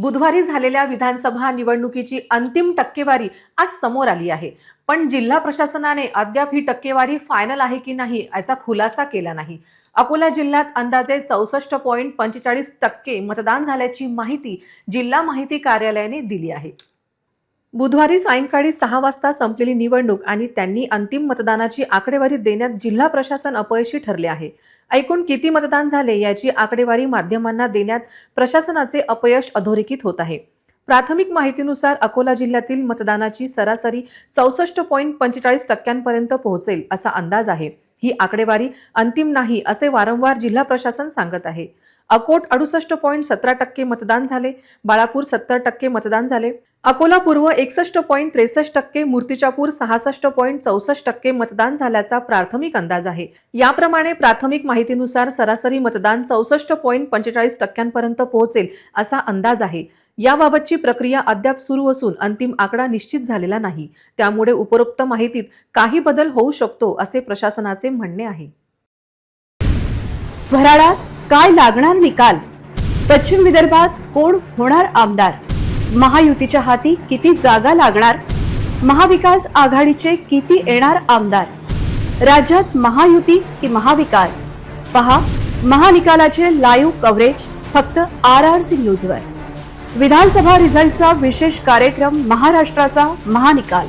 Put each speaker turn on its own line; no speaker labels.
बुधवारी झालेल्या विधानसभा निवडणुकीची अंतिम टक्केवारी आज समोर आली आहे. पण जिल्हा प्रशासनाने अद्याप ही टक्केवारी फायनल आहे की नाही याचा खुलासा केला नाही. अकोला जिल्ह्यात अंदाजे चौसष्ट पॉईंट पंचेचाळीस टक्के मतदान झाल्याची माहिती जिल्हा माहिती कार्यालयाने दिली आहे. बुधवारी सायंकाळी सहा वाजता संपलेली निवडणूक आणि त्यांनी अंतिम मतदानाची आकडेवारी देण्यात जिल्हा प्रशासन अपयशी ठरले आहे. ऐकून किती मतदान झाले याची आकडेवारी माध्यमांना देण्यात प्रशासनाचे अपयश अधोरेखित होत आहे. प्राथमिक माहितीनुसार अकोला जिल्ह्यातील मतदानाची सरासरी चौसष्ट पॉईंट पंचेचाळीस टक्क्यांपर्यंत पोहोचेल असा अंदाज आहे. ही आकडेवारी अंतिम नाही असे वारंवार जिल्हा प्रशासन सांगत आहे. अकोट अडुसष्ट पॉईंट सतरा टक्के मतदान झाले. बाळापूर सत्तर टक्के मतदान झाले. अकोला पूर्व एकसष्ट पॉईंट त्रेसष्ट टक्के मूर्तिजापूर सहासष्ट पॉईंट चौसष्ट टक्के मतदान झाल्याचा प्राथमिक अंदाज आहे. याप्रमाणे प्राथमिक माहितीनुसार सरासरी मतदान चौसष्ट पॉईंट पंचेचाळीस टक्क्यांपर्यंत पोहोचेल असा अंदाज आहे. याबाबतची प्रक्रिया अद्याप सुरू असून अंतिम आकडा निश्चित झालेला नाही. त्यामुळे उपरोक्त माहितीत काही बदल होऊ शकतो असे प्रशासनाचे म्हणणे आहे.
भराडात काय लागणार निकाल? पश्चिम विदर्भात कोण होणार आमदार? महायुतीच्या हाती किती जागा लागणार? महाविकास आघाडीचे किती येणार आमदार? राज्यात महायुती की महाविकास? पहा महानिकालाचे लाईव्ह कव्हरेज फक्त आर आर सी न्यूजवर विधानसभा रिझल्टचा विशेष कार्यक्रम महाराष्ट्राचा महानिकाल.